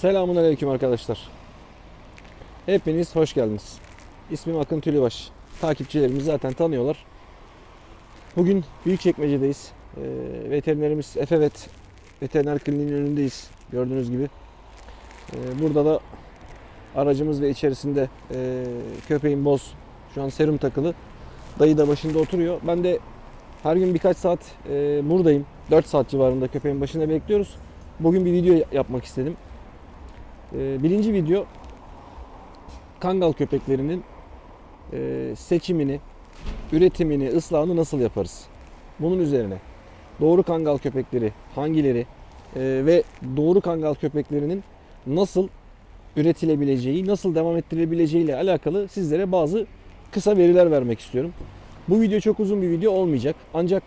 Selamun Aleyküm arkadaşlar. Hepiniz hoş geldiniz. İsmim Akın Tülübaş. Takipçilerimiz zaten tanıyorlar. Bugün Büyükçekmece'deyiz. Ee, veterinerimiz Efevet Veteriner Kliniği'nin önündeyiz. Gördüğünüz gibi. Ee, burada da aracımız ve içerisinde e, köpeğin boz. Şu an serum takılı. Dayı da başında oturuyor. Ben de her gün birkaç saat e, buradayım. 4 saat civarında köpeğin başında bekliyoruz. Bugün bir video yapmak istedim. Ee, birinci video Kangal köpeklerinin e, seçimini, üretimini, ıslahını nasıl yaparız? Bunun üzerine doğru Kangal köpekleri hangileri e, ve doğru Kangal köpeklerinin nasıl üretilebileceği, nasıl devam ettirilebileceği ile alakalı sizlere bazı kısa veriler vermek istiyorum. Bu video çok uzun bir video olmayacak. Ancak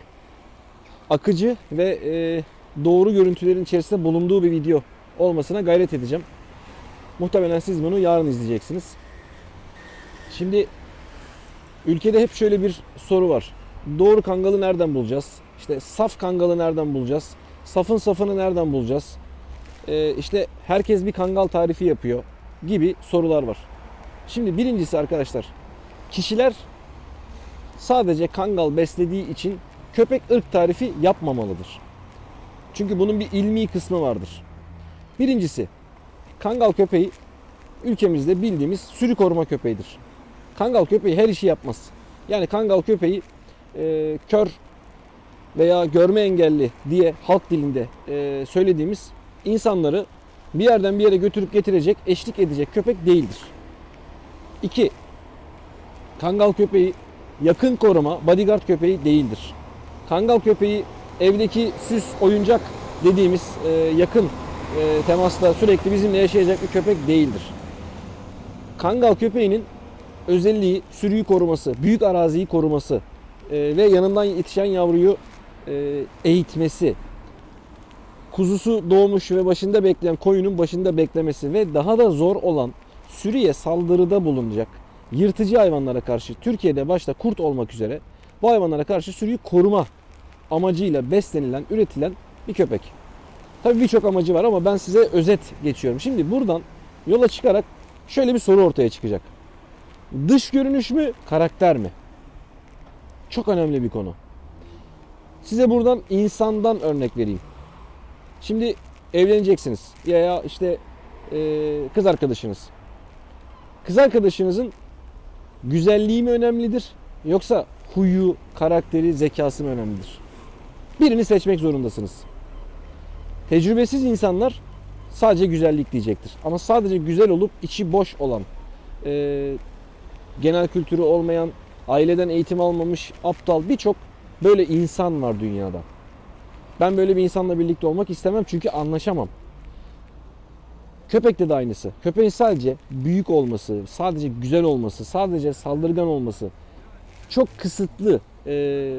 akıcı ve e, doğru görüntülerin içerisinde bulunduğu bir video olmasına gayret edeceğim. Muhtemelen siz bunu yarın izleyeceksiniz. Şimdi ülkede hep şöyle bir soru var. Doğru kangalı nereden bulacağız? İşte saf kangalı nereden bulacağız? Safın safını nereden bulacağız? Ee, işte herkes bir kangal tarifi yapıyor gibi sorular var. Şimdi birincisi arkadaşlar kişiler sadece kangal beslediği için köpek ırk tarifi yapmamalıdır. Çünkü bunun bir ilmi kısmı vardır. Birincisi Kangal köpeği ülkemizde bildiğimiz sürü koruma köpeğidir. Kangal köpeği her işi yapmaz. Yani kangal köpeği e, kör veya görme engelli diye halk dilinde e, söylediğimiz insanları bir yerden bir yere götürüp getirecek, eşlik edecek köpek değildir. 2. Kangal köpeği yakın koruma, bodyguard köpeği değildir. Kangal köpeği evdeki süs, oyuncak dediğimiz e, yakın e, temasta sürekli bizimle yaşayacak bir köpek değildir. Kangal köpeğinin özelliği sürüyü koruması, büyük araziyi koruması e, ve yanından yetişen yavruyu e, eğitmesi, kuzusu doğmuş ve başında bekleyen koyunun başında beklemesi ve daha da zor olan sürüye saldırıda bulunacak yırtıcı hayvanlara karşı Türkiye'de başta kurt olmak üzere bu hayvanlara karşı sürüyü koruma amacıyla beslenilen, üretilen bir köpek. Tabii birçok amacı var ama ben size özet geçiyorum. Şimdi buradan yola çıkarak şöyle bir soru ortaya çıkacak. Dış görünüş mü, karakter mi? Çok önemli bir konu. Size buradan insandan örnek vereyim. Şimdi evleneceksiniz ya ya işte e, kız arkadaşınız. Kız arkadaşınızın güzelliği mi önemlidir yoksa huyu, karakteri, zekası mı önemlidir? Birini seçmek zorundasınız. Tecrübesiz insanlar sadece güzellik diyecektir. Ama sadece güzel olup içi boş olan, e, genel kültürü olmayan, aileden eğitim almamış, aptal birçok böyle insan var dünyada. Ben böyle bir insanla birlikte olmak istemem çünkü anlaşamam. Köpekte de aynısı. Köpeğin sadece büyük olması, sadece güzel olması, sadece saldırgan olması çok kısıtlı e,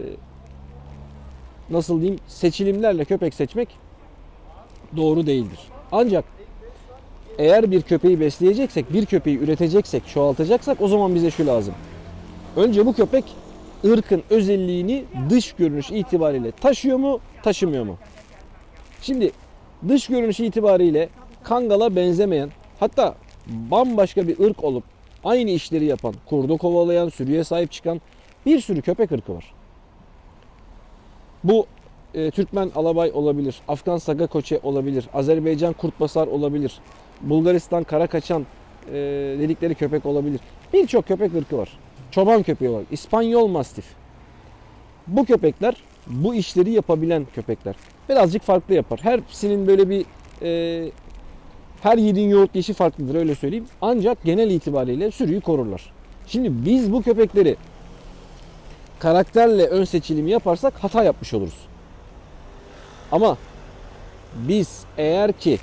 nasıl diyeyim seçilimlerle köpek seçmek doğru değildir. Ancak eğer bir köpeği besleyeceksek, bir köpeği üreteceksek, çoğaltacaksak o zaman bize şu lazım. Önce bu köpek ırkın özelliğini dış görünüş itibariyle taşıyor mu, taşımıyor mu? Şimdi dış görünüş itibariyle kangala benzemeyen, hatta bambaşka bir ırk olup aynı işleri yapan, kurdu kovalayan, sürüye sahip çıkan bir sürü köpek ırkı var. Bu e, Türkmen alabay olabilir, Afgan saga koçe olabilir, Azerbaycan kurtbasar olabilir, Bulgaristan kara kaçan e, dedikleri köpek olabilir. Birçok köpek ırkı var. Çoban köpeği olarak, İspanyol mastif. Bu köpekler bu işleri yapabilen köpekler. Birazcık farklı yapar. Hepsinin böyle bir e, her yediğin yoğurt yeşi farklıdır öyle söyleyeyim. Ancak genel itibariyle sürüyü korurlar. Şimdi biz bu köpekleri karakterle ön seçilimi yaparsak hata yapmış oluruz. Ama biz eğer ki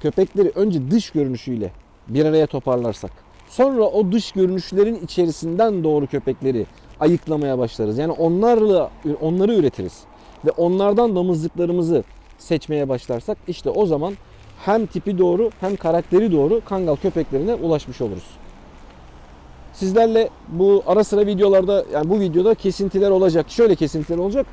köpekleri önce dış görünüşüyle bir araya toparlarsak sonra o dış görünüşlerin içerisinden doğru köpekleri ayıklamaya başlarız. Yani onlarla onları üretiriz ve onlardan damızlıklarımızı seçmeye başlarsak işte o zaman hem tipi doğru hem karakteri doğru kangal köpeklerine ulaşmış oluruz. Sizlerle bu ara sıra videolarda yani bu videoda kesintiler olacak. Şöyle kesintiler olacak.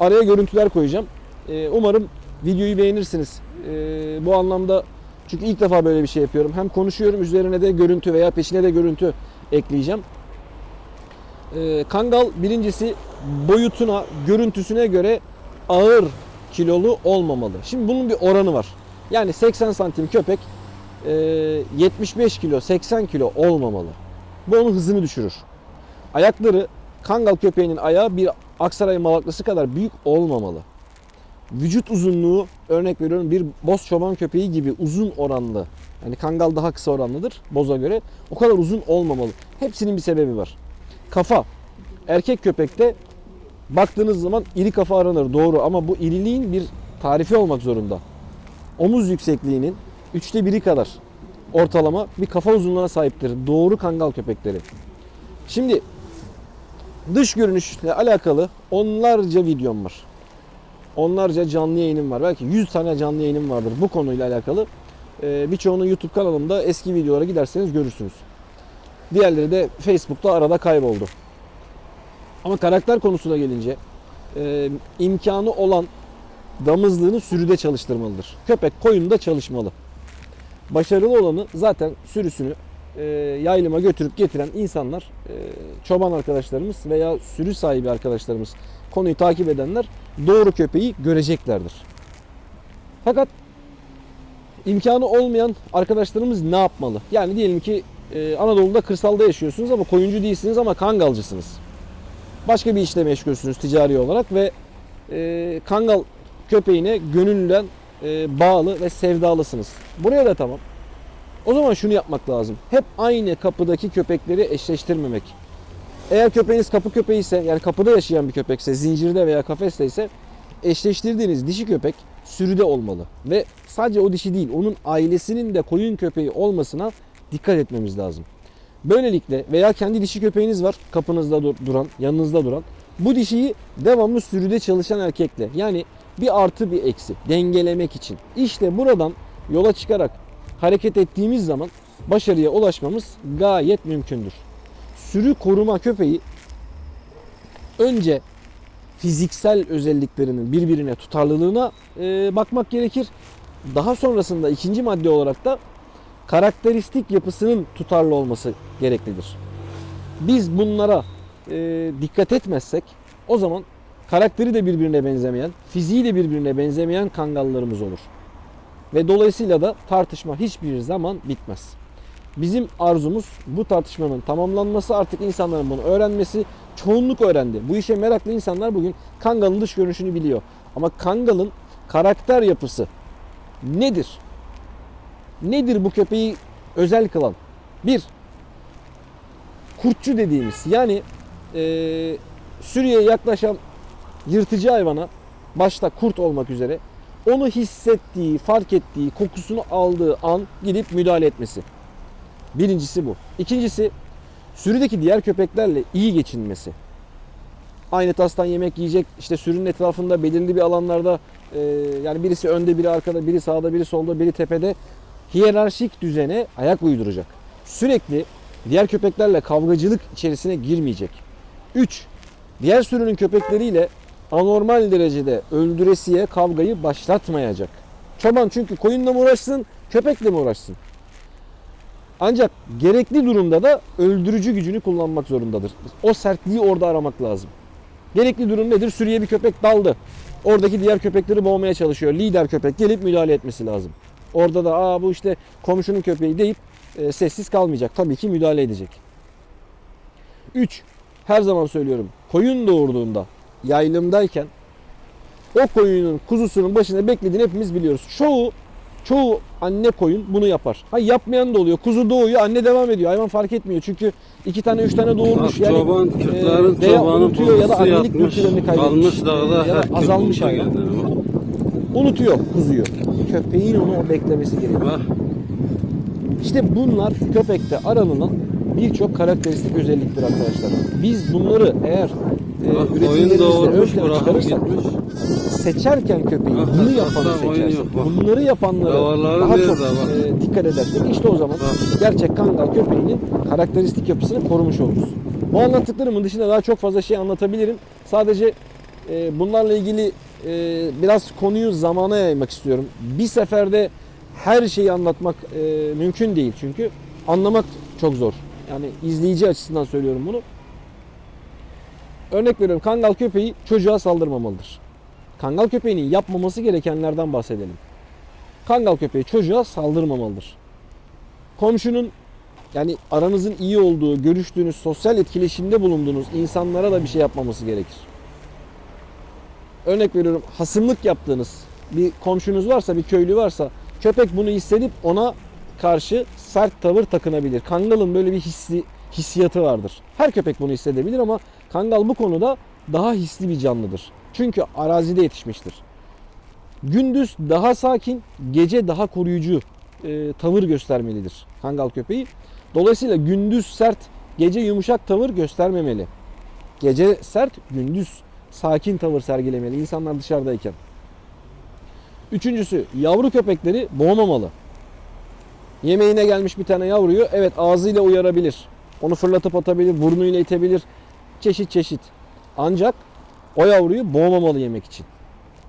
Araya görüntüler koyacağım. Ee, umarım videoyu beğenirsiniz. Ee, bu anlamda çünkü ilk defa böyle bir şey yapıyorum. Hem konuşuyorum üzerine de görüntü veya peşine de görüntü ekleyeceğim. Ee, Kangal birincisi boyutuna, görüntüsüne göre ağır kilolu olmamalı. Şimdi bunun bir oranı var. Yani 80 santim köpek e, 75 kilo, 80 kilo olmamalı. Bu onun hızını düşürür. Ayakları Kangal köpeğinin ayağı bir Aksaray malaklısı kadar büyük olmamalı. Vücut uzunluğu örnek veriyorum bir boz çoban köpeği gibi uzun oranlı. Yani Kangal daha kısa oranlıdır boza göre. O kadar uzun olmamalı. Hepsinin bir sebebi var. Kafa. Erkek köpekte baktığınız zaman iri kafa aranır doğru ama bu iriliğin bir tarifi olmak zorunda. Omuz yüksekliğinin üçte biri kadar ortalama bir kafa uzunluğuna sahiptir. Doğru kangal köpekleri. Şimdi dış görünüşle alakalı onlarca videom var. Onlarca canlı yayınım var. Belki 100 tane canlı yayınım vardır bu konuyla alakalı. Ee, birçoğunu YouTube kanalımda eski videolara giderseniz görürsünüz. Diğerleri de Facebook'ta arada kayboldu. Ama karakter konusuna gelince e, imkanı olan damızlığını sürüde çalıştırmalıdır. Köpek koyunda çalışmalı. Başarılı olanı zaten sürüsünü e, yaylıma götürüp getiren insanlar, e, çoban arkadaşlarımız veya sürü sahibi arkadaşlarımız, konuyu takip edenler doğru köpeği göreceklerdir. Fakat imkanı olmayan arkadaşlarımız ne yapmalı? Yani diyelim ki e, Anadolu'da kırsalda yaşıyorsunuz ama koyuncu değilsiniz ama kangalcısınız. Başka bir işle meşgulsünüz ticari olarak ve e, kangal köpeğine gönüllüden bağlı ve sevdalısınız. Buraya da tamam. O zaman şunu yapmak lazım. Hep aynı kapıdaki köpekleri eşleştirmemek. Eğer köpeğiniz kapı köpeği ise yani kapıda yaşayan bir köpekse, zincirde veya kafeste ise eşleştirdiğiniz dişi köpek sürüde olmalı. Ve sadece o dişi değil, onun ailesinin de koyun köpeği olmasına dikkat etmemiz lazım. Böylelikle veya kendi dişi köpeğiniz var kapınızda dur- duran, yanınızda duran. Bu dişiyi devamlı sürüde çalışan erkekle yani bir artı bir eksi dengelemek için. İşte buradan yola çıkarak hareket ettiğimiz zaman başarıya ulaşmamız gayet mümkündür. Sürü koruma köpeği önce fiziksel özelliklerinin birbirine tutarlılığına e, bakmak gerekir. Daha sonrasında ikinci madde olarak da karakteristik yapısının tutarlı olması gereklidir. Biz bunlara e, dikkat etmezsek o zaman karakteri de birbirine benzemeyen, fiziği de birbirine benzemeyen kangallarımız olur. Ve dolayısıyla da tartışma hiçbir zaman bitmez. Bizim arzumuz bu tartışmanın tamamlanması, artık insanların bunu öğrenmesi. Çoğunluk öğrendi. Bu işe meraklı insanlar bugün kangalın dış görünüşünü biliyor. Ama kangalın karakter yapısı nedir? Nedir bu köpeği özel kılan? Bir, kurtçu dediğimiz yani e, sürüye yaklaşan yırtıcı hayvana başta kurt olmak üzere onu hissettiği, fark ettiği, kokusunu aldığı an gidip müdahale etmesi. Birincisi bu. İkincisi sürüdeki diğer köpeklerle iyi geçinmesi. Aynı tastan yemek yiyecek, işte sürünün etrafında belirli bir alanlarda e, yani birisi önde, biri arkada, biri sağda, biri solda, biri tepede hiyerarşik düzene ayak uyduracak. Sürekli diğer köpeklerle kavgacılık içerisine girmeyecek. 3. Diğer sürünün köpekleriyle anormal derecede öldüresiye kavgayı başlatmayacak. Çoban çünkü koyunla mı uğraşsın, köpekle mi uğraşsın? Ancak gerekli durumda da öldürücü gücünü kullanmak zorundadır. O sertliği orada aramak lazım. Gerekli durum nedir? Sürüye bir köpek daldı. Oradaki diğer köpekleri boğmaya çalışıyor. Lider köpek gelip müdahale etmesi lazım. Orada da aa bu işte komşunun köpeği deyip e, sessiz kalmayacak. Tabii ki müdahale edecek. 3. Her zaman söylüyorum. Koyun doğurduğunda yaylımdayken o koyunun kuzusunun başında beklediğini hepimiz biliyoruz. Çoğu çoğu anne koyun bunu yapar. Ha yapmayan da oluyor. Kuzu doğuyor, anne devam ediyor. Hayvan fark etmiyor. Çünkü iki tane, üç tane doğurmuş. Bak, çoban, e, Kürtlerin veya çobanın unutuyor ya da annelik dürtülerini kaybetmiş. kalmış dağda ya da azalmış hayvan. Unutuyor kuzuyu. Köpeğin onu beklemesi gerekiyor. Bak, İşte bunlar köpekte aranılan birçok karakteristik özelliktir arkadaşlar. Biz bunları eğer e, oyun doğurmuş bırakıp gitmiş. seçerken köpeği Bak, bunu yapanı bak, oyun seçersek, yok, bunları yapanlara Davarları daha çok bak. e, dikkat edersek işte o zaman Bak. gerçek kangal köpeğinin karakteristik yapısını korumuş oluruz. Bu anlattıklarımın dışında daha çok fazla şey anlatabilirim. Sadece e, bunlarla ilgili e, biraz konuyu zamana yaymak istiyorum. Bir seferde her şeyi anlatmak e, mümkün değil çünkü anlamak çok zor. Yani izleyici açısından söylüyorum bunu. Örnek veriyorum kangal köpeği çocuğa saldırmamalıdır. Kangal köpeğinin yapmaması gerekenlerden bahsedelim. Kangal köpeği çocuğa saldırmamalıdır. Komşunun yani aranızın iyi olduğu, görüştüğünüz, sosyal etkileşimde bulunduğunuz insanlara da bir şey yapmaması gerekir. Örnek veriyorum hasımlık yaptığınız bir komşunuz varsa, bir köylü varsa köpek bunu hissedip ona karşı sert tavır takınabilir. Kangalın böyle bir hissi, hissiyatı vardır. Her köpek bunu hissedebilir ama kangal bu konuda daha hisli bir canlıdır. Çünkü arazide yetişmiştir. Gündüz daha sakin, gece daha koruyucu e, tavır göstermelidir kangal köpeği. Dolayısıyla gündüz sert, gece yumuşak tavır göstermemeli. Gece sert, gündüz sakin tavır sergilemeli insanlar dışarıdayken. Üçüncüsü yavru köpekleri boğmamalı. Yemeğine gelmiş bir tane yavruyu evet ağzıyla uyarabilir. Onu fırlatıp atabilir, burnuyla itebilir. Çeşit çeşit. Ancak o yavruyu boğmamalı yemek için.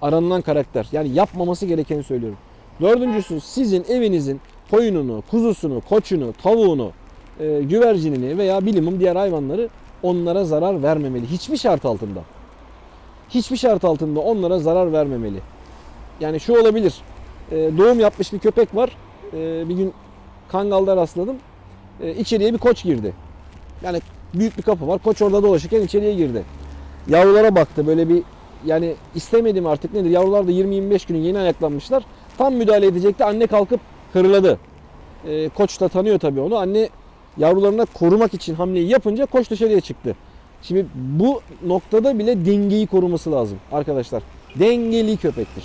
Aranılan karakter. Yani yapmaması gerekeni söylüyorum. Dördüncüsü sizin evinizin koyununu, kuzusunu, koçunu, tavuğunu, e, güvercinini veya bilimum diğer hayvanları onlara zarar vermemeli. Hiçbir şart altında. Hiçbir şart altında onlara zarar vermemeli. Yani şu olabilir. e, doğum yapmış bir köpek var. E, bir gün Kangal'da rastladım. E, içeriye bir koç girdi. Yani büyük bir kapı var. Koç orada dolaşırken içeriye girdi. Yavrulara baktı böyle bir yani istemedim artık nedir. Yavrular da 20-25 günün yeni ayaklanmışlar. Tam müdahale edecekti. Anne kalkıp hırladı. E, koç da tanıyor tabii onu. Anne yavrularına korumak için hamleyi yapınca koç dışarıya çıktı. Şimdi bu noktada bile dengeyi koruması lazım arkadaşlar. Dengeli köpektir.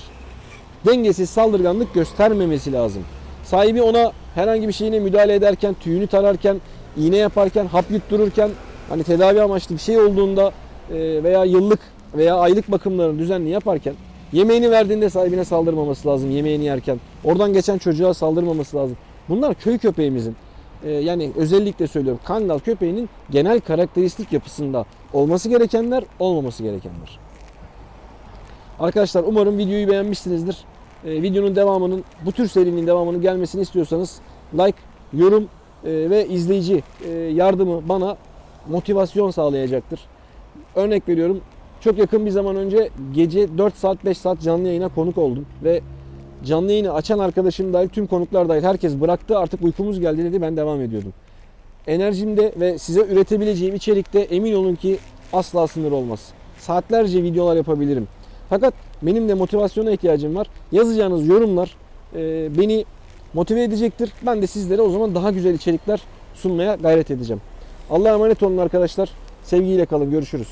Dengesiz saldırganlık göstermemesi lazım. Sahibi ona herhangi bir şeyine müdahale ederken, tüyünü tararken, iğne yaparken, hap yuttururken, hani tedavi amaçlı bir şey olduğunda e, veya yıllık veya aylık bakımlarını düzenli yaparken yemeğini verdiğinde sahibine saldırmaması lazım yemeğini yerken. Oradan geçen çocuğa saldırmaması lazım. Bunlar köy köpeğimizin e, yani özellikle söylüyorum kangal köpeğinin genel karakteristik yapısında olması gerekenler, olmaması gerekenler. Arkadaşlar umarım videoyu beğenmişsinizdir. E, videonun devamının, bu tür serinin devamının gelmesini istiyorsanız like, yorum ve izleyici e, yardımı bana motivasyon sağlayacaktır. Örnek veriyorum çok yakın bir zaman önce gece 4 saat 5 saat canlı yayına konuk oldum ve canlı yayını açan arkadaşım dahil tüm konuklar dahil herkes bıraktı artık uykumuz geldi dedi ben devam ediyordum. Enerjimde ve size üretebileceğim içerikte emin olun ki asla sınır olmaz. Saatlerce videolar yapabilirim. Fakat benim de motivasyona ihtiyacım var. Yazacağınız yorumlar e, beni motive edecektir. Ben de sizlere o zaman daha güzel içerikler sunmaya gayret edeceğim. Allah'a emanet olun arkadaşlar. Sevgiyle kalın. Görüşürüz.